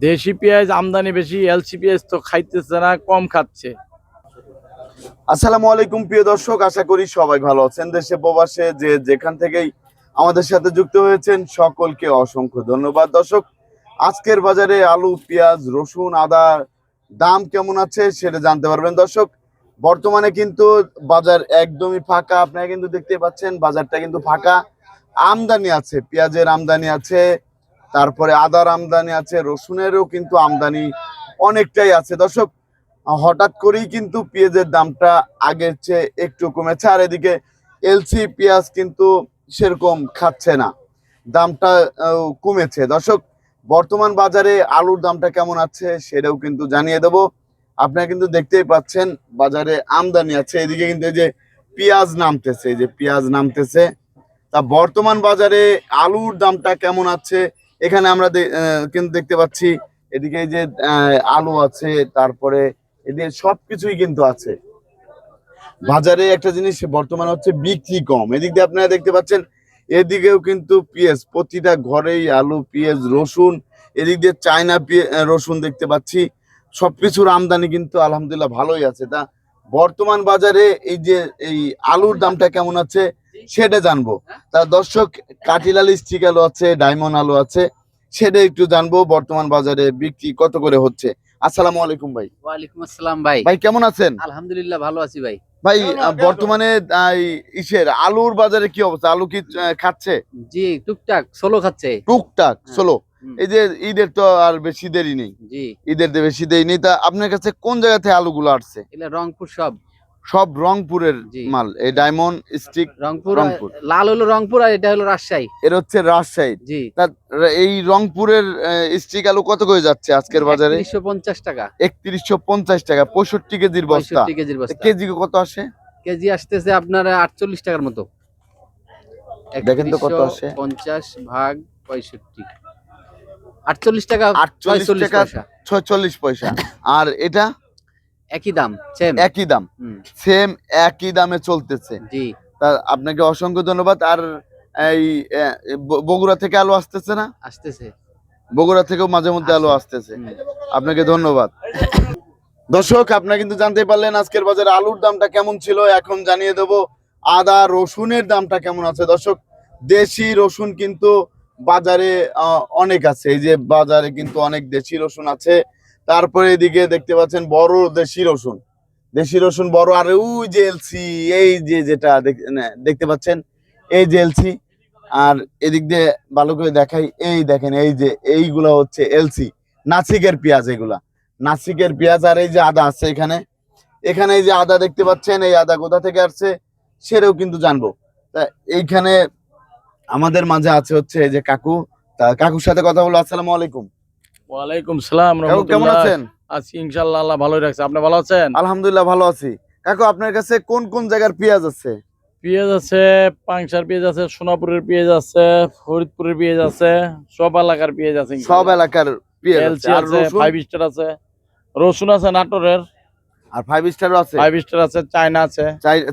দেশি পেঁয়াজ আমদানি বেশি, এলসি পেঁয়াজ তো খাইতেছে না, কম খাচ্ছে। আসসালামু আলাইকুম, প্রিয় দর্শক, আশা করি সবাই ভালো আছেন। দেশে প্রবাসে যে যেখান থেকেই আমাদের সাথে যুক্ত হয়েছেন, সকলকে অসংখ্য ধন্যবাদ। দর্শক, আজকের বাজারে আলু, পেঁয়াজ, রসুন, আদা, দাম কেমন আছে সেটা জানতে পারবেন। দর্শক, বর্তমানে কিন্তু বাজার একদমই ফাঁকা। আপনারা কিন্তু দেখতে পাচ্ছেন, বাজারটা কিন্তু ফাঁকা। আমদানি আছে, পেঁয়াজের আমদানি আছে। তারপরে আদার আমদানি আছে, রসুনেরও কিন্তু আমদানি অনেকটাই আছে। দর্শক, হঠাৎ করেই কিন্তু পেঁয়াজের দামটা আগের চেয়ে একটু কমেছে, আর এদিকে এলসি পেঁয়াজ কিন্তু সেরকম খাচ্ছে না। দামটা কমেছে। দর্শক, বর্তমান বাজারে আলুর দামটা কেমন আছে সেটাও কিন্তু জানিয়ে দেব। আপনারা কিন্তু দেখতেই পাচ্ছেন, বাজারে আমদানি আছে। এদিকে কিন্তু এই যে পেঁয়াজ নামতেছে, এই যে পেঁয়াজ নামতেছে। তা বর্তমান বাজারে আলুর দামটা কেমন আছে এখানে আমরা কিন্তু দেখতে পাচ্ছি এদিকে যে আলু আছে, তারপরে এদিকে সবকিছুই কিন্তু আছে। বাজারে একটা জিনিস বর্তমানে হচ্ছে বিক্রি কম। এদিক দিয়ে আপনারা দেখতে পাচ্ছেন, এদিকেও কিন্তু পেঁয়াজ, প্রতিটা ঘরেই আলু, পেঁয়াজ, রসুন, এদিক দিয়ে চায়না রসুন দেখতে পাচ্ছি। সবকিছুর আমদানি কিন্তু আলহামদুলিল্লাহ ভালোই আছে। তা বর্তমান বাজারে এই যে, এই আলুর দামটা কেমন আছে, সেটা জানব। তা দর্শক কাটিলাল স্টিক আলু আছে, ডায়মন্ড আলু আছে সেটা একটু জানব বর্তমান বাজারে বিক্রি কত করে হচ্ছে। আসসালামু আলাইকুম ভাই। ওয়ালাইকুম আসসালাম ভাই। ভাই কেমন আছেন? আলহামদুলিল্লাহ ভালো আছি ভাই। ভাই বর্তমানে ইসের আলুর বাজারে কি অবস্থা? আলু কি খাচ্ছে? জি টুকটাক সোলো খাচ্ছে। টুকটাক হ্যাঁ। চলো এই যে ঈদের তো আর বেশি দেরি নেই। জি। ঈদের তো বেশি দেরি নেই। তা আপনার কাছে কোন জায়গা থেকে আলুগুলো আসছে? রংপুর সব। সব রংপুরের মাল এই ডায়মন্ড স্টিক রংপুর রংপুর। লাল হলো রংপুর আর এটা হলো রাজশাহী। এর হচ্ছে রাজশাহী। জি। এই রংপুরের স্টিক আলু কত করে যাচ্ছে আজকের বাজারে? একত্রিশশো পঞ্চাশ টাকা। একত্রিশশো পঞ্চাশ টাকা পঁয়ষট্টি কেজির বস্তা। পঁয়ষট্টি কেজির বস্তা। কেজি কত আসে? কেজি আসতেছে আপনার আটচল্লিশ টাকার মতো। দেখেন তো কত আসে। পঞ্চাশ ভাগ পঁয়ষট্টি। আটচল্লিশ টাকা আটচল্লিশ ছয়চল্লিশ টাকা পয়সা। ছয়চল্লিশ পয়সা। আর এটা? একই দাম সেম একই দাম। সেম একই দামে চলতেছে। জি। তা আপনাকে অসংখ্য ধন্যবাদ। আর এই বগুড়া থেকে আলু আসতেছে না? আসতেছে। বগুড়া থেকেও মাঝে মধ্যে আলু আসতেছে। আপনাকে ধন্যবাদ। দর্শক আপনারা কিন্তু জানতে পারলেন আজকের বাজারে আলুর দামটা কেমন ছিল। এখন জানিয়ে দেব আদা রসুনের দামটা কেমন আছে। দর্শক দেশি রসুন কিন্তু বাজারে অনেক আছে। এই যে বাজারে কিন্তু অনেক দেশি রসুন আছে। তারপরে এদিকে দেখতে পাচ্ছেন বড় দেশি রসুন। দেশি রসুন বড়, আর ওই যে এলসি, এই যে যেটা দেখ- দেখতে পাচ্ছেন? এই যে এলসি, আর এদিক দিয়ে ভালো করে দেখাই, এই দেখেন, এই যে এইগুলা হচ্ছে এলসি। নাসিকের পেঁয়াজ এগুলা। নাসিকের পেঁয়াজ আর এই যে আদা আছে এখানে। এখানে এই যে আদা দেখতে পাচ্ছেন, এই আদা কোথা থেকে আসছে সেটাও কিন্তু জানব। তা এইখানে আমাদের মাঝে আছে হচ্ছে এই যে কাকু। তা কাকুর সাথে কথা বলব আসসালামু আলাইকুম। ওয়ালাইকুম সালাম কেমন আছেন? আছি ইনশাল্লাহ আল্লাহ ভালোই রাখছে। আপনি ভালো আছেন? আলহামদুলিল্লাহ ভালো আছি। কাকু আপনার কাছে কোন কোন জায়গার পেঁয়াজ আছে? পেঁয়াজ আছে পাংশার পেঁয়াজ আছে সোনাপুরের পেঁয়াজ আছে ফরিদপুরের পেঁয়াজ আছে সব এলাকার পেঁয়াজ আছে সব এলাকার পেঁয়াজ আছে। রসুন? ফাইভ স্টার আছে। রসুন আছে নাটোরের। আর ফাইভ স্টারও আছে? ফাইভ স্টার আছে চায়না আছে।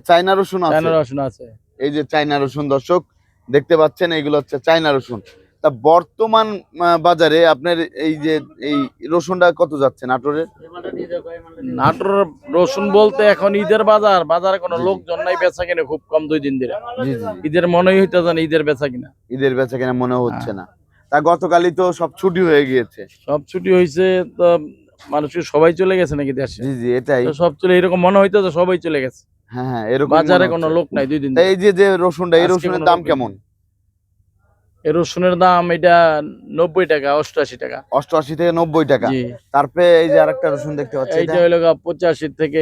চাইনা রসুন আছে? চায়না রসুন আছে। এই যে চাইনা রসুন দর্শক দেখতে পাচ্ছেন এইগুলো হচ্ছে চাইনা রসুন। তা বর্তমান বাজারে আপনার এই যে এই রসুনটা কত যাচ্ছে নাটোরের? নাটোর রসুন বলতে এখন ঈদের বাজার বাজারে কোনো। লোকজন নাই বেচা কিনে খুব কম দুই দিন ধরে। ঈদের মনেই হইতে না ঈদের বেচা কিনা। ঈদের বেচা কিনা মনে হচ্ছে হ্যাঁ। না। তা গতকালই তো সব ছুটি হয়ে গিয়েছে। সব ছুটি হয়েছে তো মানুষের সবাই চলে গেছে নাকি দেশে? জি জি এটাই। সব চলে এরকম মনে হইতো সবাই চলে গেছে। হ্যাঁ হ্যাঁ এরকম বাজারে কোনো লোক নাই দুই দিন এই যে যে রসুনটা এই রসুনের দাম কেমন? এই রসুনের দাম এটা নব্বই টাকা অষ্টআশি টাকা। অষ্টআশি থেকে নব্বই টাকা। জি। তারপরে এই যে আরেকটা রসুন দেখতে পাচ্ছি এইটা হইল গা পঁচাশি থেকে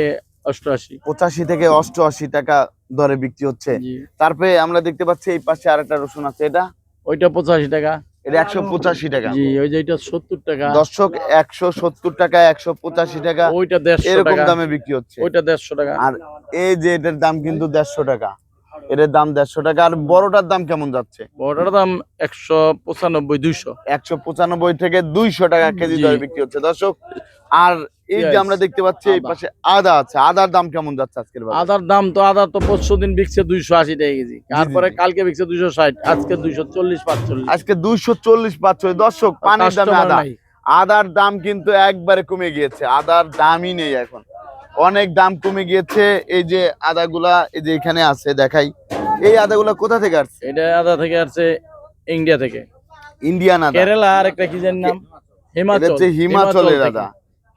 অষ্টআশি। পঁচাশি থেকে অষ্টআশি টাকা দরে বিক্রি হচ্ছে। জি। তারপরে আমরা দেখতে পাচ্ছি এই পাশে আরেকটা রসুন আছে এটা? ওইটা পঁচাশি টাকা। এটা একশো পঁচাশি টাকা। জি ওই যে এটা সত্তর টাকা। দর্শক একশো সত্তর টাকা একশো পঁচাশি টাকা ওইটা দেড়শো এরকম টাকা। দামে বিক্রি হচ্ছে। ওইটা দেড়শো টাকা। আর এই যে এটার দাম কিন্তু দেড়শো টাকা। এটার দাম দেড়শো টাকা। আর বড়টার দাম কেমন যাচ্ছে? বড়টার দাম একশো পঁচানব্বই দুইশো। একশো পঁচানব্বই থেকে দুইশো টাকা কেজি দরে বিক্রি হচ্ছে। দর্শক আর এই যে আমরা দেখতে পাচ্ছি এই পাশে আদা আছে। আদার দাম কেমন যাচ্ছে আজকের আদার দাম তো আদা তো পরশু দিন বিকছে দুইশো আশি টাকা কেজি। তারপরে কালকে বিকছে দুইশো ষাট আজকে দুইশো চল্লিশ পাঁচচল্লিশ। আজকে দুইশো চল্লিশ পাঁচশো দর্শক পানির দামে আদা। আদার দাম কিন্তু একবারে কমে গিয়েছে। আদার দামই নেই এখন। অনেক দাম কমে গিয়েছে। এই যে আদাগুলা এই যে এখানে আছে দেখাই। এই আদাগুলা কোথা থেকে আসছে? এটা আদা থেকে আসছে ইন্ডিয়া থেকে। ইন্ডিয়ান আদা। কেরালা আর একটা কি জানি নাম? এটা হিমাচল। হচ্ছে হিমাচলের। আদা।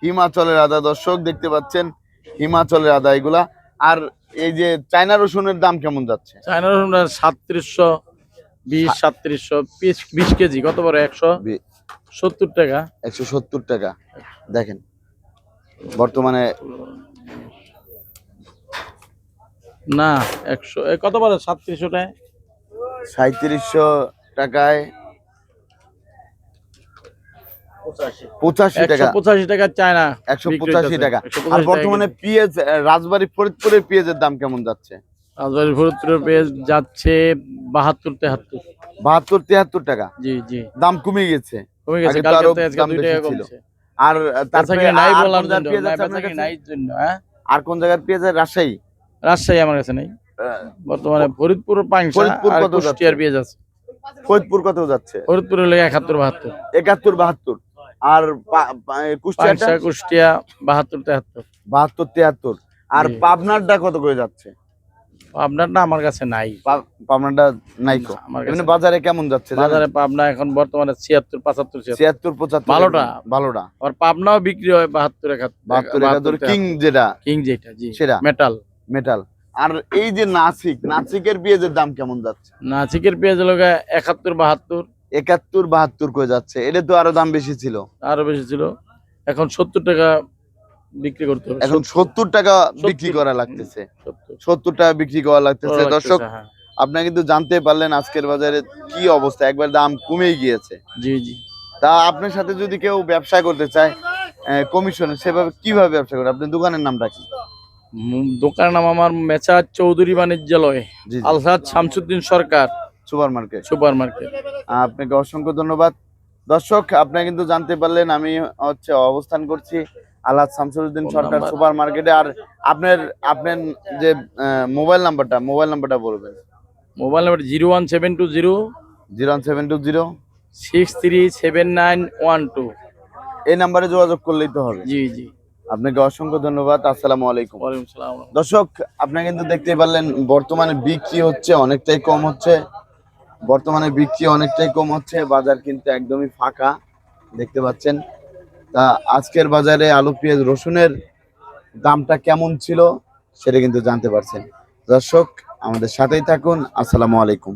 হিমাচলের আদা দর্শক দেখতে পাচ্ছেন? হিমাচলের আদা এগুলা। আর এই যে চায়না রসুনের দাম কেমন যাচ্ছে? চায়না রসুন সাতত্রিশশো বিশ সাতত্রিশশো বিশ কেজি। কত বড়? একশো সত্তর টাকা। একশো সত্তর টাকা। দেখেন বর্তমানে না একশো কত বড় সাতত্রিশশো টাকা সাঁত্রিশশো টাকায় পঁচাশি। টাকা। পঁচাশি টাকা চায়না একশো পঁচাশি টাকা। আর বর্তমানে পেঁয়াজ আহ, রাজবাড়ী ফরিদপুরের পেঁয়াজের দাম কেমন যাচ্ছে? রাজবাড়ির ফরিদপুরের পেঁয়াজ যাচ্ছে বাহাত্তর তেহাত্তর। বাহাত্তর তিয়াত্তর টাকা? জি জি। দাম কমে গেছে। কমে গেছে আরও তাছাড়া নাই নাই জন্য হ্যাঁ? আর কোন জায়গার পেঁয়াজ? রাজশাহী। রাজশাহী আমার কাছে নেই। বর্তমানে ফরিদপুর আর কত যাচ্ছে? কুষ্টিয়ার পেঁয়াজ আছে ফরিদপুর কত যাচ্ছে? ফরিদপুর হলে একাত্তর বাহাত্তর। একাত্তর বাহাত্তর। আর পাংশা কুষ্টিয়া বাহাত্তর তেহাত্তর। বাহাত্তর তিয়াত্তর আর। পাবনারটা কত করে যাচ্ছে? আপনারটা আমার কাছে নাই। পাবনারটা নাইকো না, আমার এমনি বাজারে কেমন যাচ্ছে? বাজারে পাবনা এখন বর্তমানে ছিয়াত্তর পঁচাত্তর ছিয়াত্তর। পঁচাত্তর ভালোটা। ভালোটা। আর পাবনাও বিক্রি হয় বাহাত্তর একাত্তর বাহাত্তর একাত্তর কিং যেটা? কিং যেটা জি। সেটা। মেটাল মেটাল আর এই যে নাসিক নাসিকের পেঁয়াজের দাম কেমন যাচ্ছে? নাসিকের পেঁয়াজ হলো একাত্তর বাহাত্তর। একাত্তর বাহাত্তর করে যাচ্ছে? এটা তো আরও দাম বেশি ছিল। আরও বেশি ছিল। এখন সত্তর টাকা বিক্রি করতে হবে। এখন সত্তর টাকা বিক্রি করা লাগতেছে। সত্তর। টাকা বিক্রি করা লাগতেছে। দর্শক হ্যাঁ। আপনারা কিন্তু জানতে পারলেন আজকের বাজারে কি অবস্থা। একবার দাম কমেই গিয়েছে। জি জি। তা আপনার সাথে যদি কেউ ব্যবসা করতে চায় কমিশনে সেভাবে কীভাবে ব্যবসা করে? আপনার দোকানের নামটা কি? উম, দোকানের নাম আমার মেচা Chowdhury বাণিজ্যালয় Alhaj Shamsuddin Sarkar super market super market আপনাকে অসংখ্য ধন্যবাদ। দর্শক আপনারা কিন্তু জানতে পারলেন আমি হচ্ছে অবস্থান করছি আল্লাহ শামসুদ্দিন সরকার সুপার মার্কেটে আর আপনার আপনার যে মোবাইল নাম্বারটা মোবাইল নাম্বারটা বলবেন। Mobile number zero one seven two zero zero one seven two zero. Six three seven nine one two. এই নাম্বারে যোগাযোগ করলেই তো হবে। জি জি। আপনাকে অসংখ্য ধন্যবাদ। আসসালামু আলাইকুম। দর্শক আপনারা কিন্তু দেখতে পারলেন বর্তমানে বিক্রি হচ্ছে অনেকটাই কম হচ্ছে। বর্তমানে বিক্রি অনেকটাই কম হচ্ছে বাজার কিন্তু একদমই ফাঁকা দেখতে পাচ্ছেন। তা আজকের বাজারে আলু পেঁয়াজ রসুনের দামটা কেমন ছিল সেটা কিন্তু জানতে পারছেন। দর্শক আমাদের সাথেই থাকুন। আসসালামু আলাইকুম।